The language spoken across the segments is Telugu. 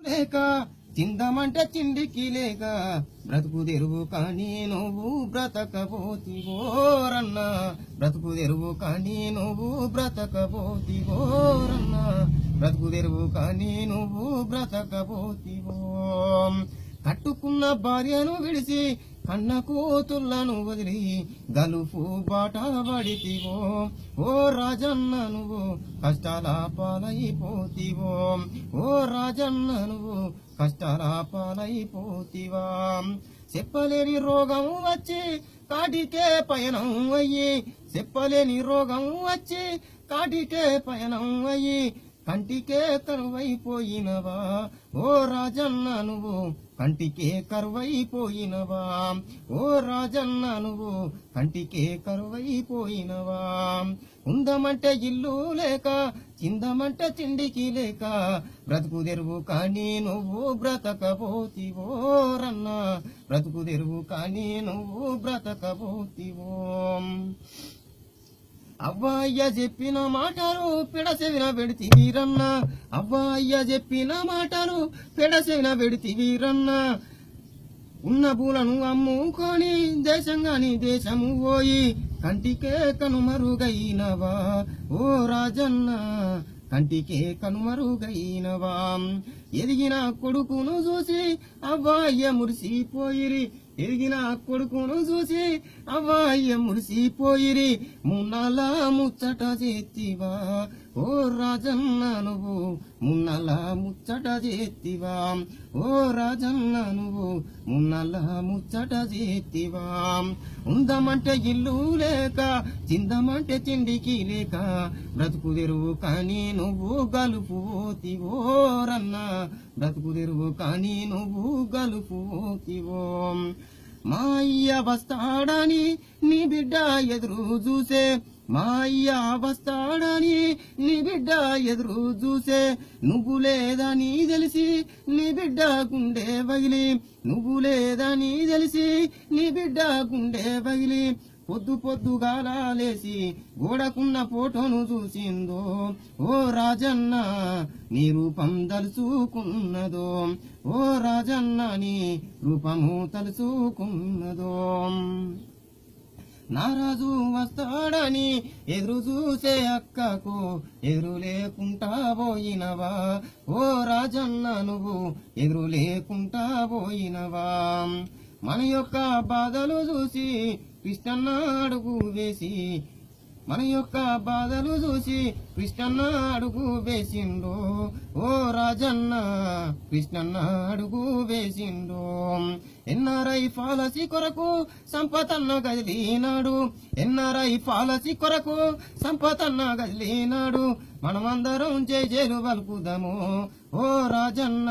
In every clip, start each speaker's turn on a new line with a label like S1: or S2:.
S1: లేక చిందమంటే చిండికి లేక బ్రతుకు తెరువు కానీ నువ్వు బ్రతకపోతివోరన్న బ్రతుకు తెరువు కానీ నువ్వు బ్రతకపోతివోరన్న బ్రతుకు తెరువు కానీ నువ్వు బ్రతకపోతివో కట్టుకున్న భార్యను విడిచి కన్న కూతుళ్ళను వదిలి గలుపు బాట పడితివో. ఓ రాజన్న నువ్వు కష్టాల పాలైపోతివో. ఓ రాజన్న నువ్వు కష్టాల పాలైపోతివా. చెప్పలేని రోగం వచ్చి కాటికే పయనం అయ్యి. చెప్పలేని రోగం వచ్చి కాటికే పయనం అయ్యి. కంటికే కరువైపోయినవా? ఓ రాజన్న నువ్వు కంటికే కరువైపోయినవా? ఓ రాజన్న నువ్వు కంటికే కరువైపోయినవా? ఉందమంటే ఇల్లు లేక చిందమంటే చిండికి లేక బ్రతుకు తెరువు కానీ నువ్వు బ్రతకపోతివో రన్న? బ్రతుకు తెరువు కానీ నువ్వు బ్రతకపోతివో అవ్వాయ్య చెప్పిన మాటలు పెడసెవిన పెడితి అవ్వాయ్య అవ్వయ్య చెప్పిన మాటలు పెడసెవిన పెడితివీరన్న. ఉన్న పూలను అమ్ముకొని దేశంగాని దేశము పోయి కంటికే కనుమరుగైనవా ఓ రాజన్న కంటికే కనుమరుగైనవా ఎదిగిన కొడుకును చూసి అవ్వాయ్య మురిసిపోయిరి. ఎరిగిన కొడుకును చూసి అవ్వాయ్య మురిసిపోయిరి. మున్నలా ముచ్చట చేతివా? ఓ రాజన్న నువ్వు మున్నల ముచ్చట చేతివా. ఓ రాజన్న నువ్వు మున్నల ముచ్చట చేతివా. ఉందమంటే ఇల్లు లేక చిందమంటే చిండికి లేక బ్రతుకుదెరువు కానీ నువ్వు గలుపు పోతివో రన్న. కానీ నువ్వు గలుపు మా అయ్య వస్తాడని నీ బిడ్డ ఎదురు చూసే మా అయ్య వస్తాడని నీ బిడ్డ ఎదురు చూసే. నువ్వు లేదని తెలిసి నీ బిడ్డ గుండె పగిలి. నువ్వు లేదని తెలిసి నీ బిడ్డ గుండె పగిలి. పొద్దు పొద్దుగాల లేసి గోడకున్న ఫోటోను చూసిందో. ఓ రాజన్న నీ రూపం తలుచుకున్నదో. ఓ రాజన్న నీ రూపము తలుచుకున్నదో. నారాజు వస్తాడని ఎదురు చూసే అక్కకు ఎదురు లేకుండా పోయినవా? ఓ రాజన్న నువ్వు ఎదురు లేకుండా పోయినవా? మన యొక్క బాధలు చూసి కృష్ణన్న అడుగు వేసి మన యొక్క బాధలు చూసి కృష్ణన్న అడుగు వేసిండు. ఓ రాజన్న కృష్ణన్న అడుగు వేసిండు. ఎన్ఆర్ఐ పాలసీ కొరకు సంపతన్న గదిలినాడు. ఎన్ఆర్ఐ పాలసీ కొరకు సంపతన్న గదిలినాడు. మనమందరం జేజేలు పలుకుదాము ఓ రాజన్న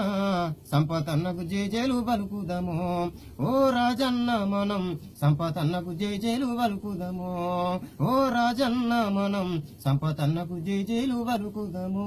S1: సంపతన్నకు జేజేలు పలుకుదాము ఓ రాజన్న మనం సంపతన్నకు జేజేలు పలుకుదాము ఓ రాజన్న మనం సంపతన్నకు జేజేలు వరుకుదము.